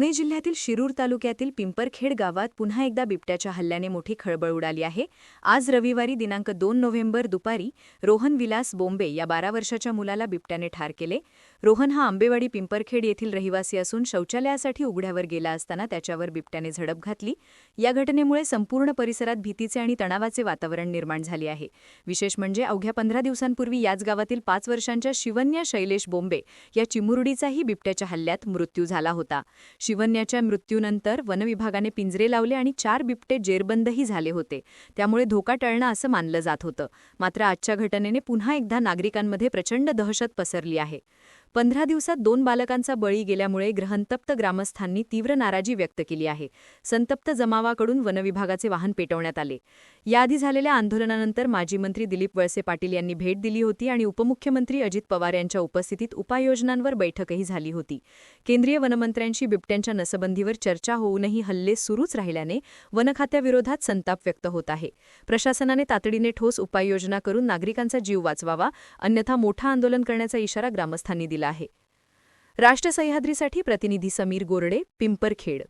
पुणे जिल्ह्यातील शिरूर तालुक्यातील पिंपरखेड गावात पुन्हा एकदा बिबट्याच्या हल्ल्याने मोठी खळबळ उडाली आहे. आज रविवारी दिनांक दोन नोव्हेंबर दुपारी रोहन विलास बोंबे या बारा वर्षाच्या मुलाला बिबट्याने ठार केले. रोहन हा आंबेवाडी पिंपरखेड येथील रहिवासी असून शौचालयासाठी उघड्यावर गेला असताना त्याच्यावर बिबट्याने झडप घातली. या घटनेमुळे संपूर्ण परिसरात भीतीचे आणि तणावाचे वातावरण निर्माण झाले आहे. विशेष म्हणजे अवघ्या पंधरा दिवसांपूर्वी याच गावातील पाच वर्षांच्या शिवन्या शैलेश बोंबे या चिमुरडीचाही बिबट्याच्या हल्ल्यात मृत्यू झाला होता. शिवन्याच्या मृत्यूनंतर वनविभागाने पिंजरे लावले आणि चार बिबटे जेरबंदही झाले होते. त्यामुळे धोका टळणं असं मानलं जात होतं. मात्र आजच्या घटनेने पुन्हा एकदा नागरिकांमध्ये प्रचंड दहशत पसरली आहे. पंधरा दिवसात दोन बालकांचा बळी गेल्यामुळे ग्रहंतप्त ग्रामस्थांनी तीव्र नाराजी व्यक्त केली आहे. संतप्त जमावाकडून वनविभागाचे वाहन पेटवण्यात आले. याआधी झालेल्या आंदोलनानंतर माजी मंत्री दिलीप वळसे पाटील यांनी भेट दिली होती आणि उपमुख्यमंत्री अजित पवार यांच्या उपस्थितीत उपाययोजनांवर बैठकही झाली होती. केंद्रीय वनमंत्र्यांशी बिबट्यांच्या नसबंदीवर चर्चा होऊनही हल्ले सुरूच राहिल्याने वनखात्याविरोधात संताप व्यक्त होत आहे. प्रशासनाने तातडीने ठोस उपाययोजना करून नागरिकांचा जीव वाचवावा अन्यथा मोठं आंदोलन करण्याचा इशारा ग्रामस्थांनी दिला. आहे. राष्ट्र सह्याद्रीसाठी प्रतिनिधी समीर गोरडे पिंपरखेड.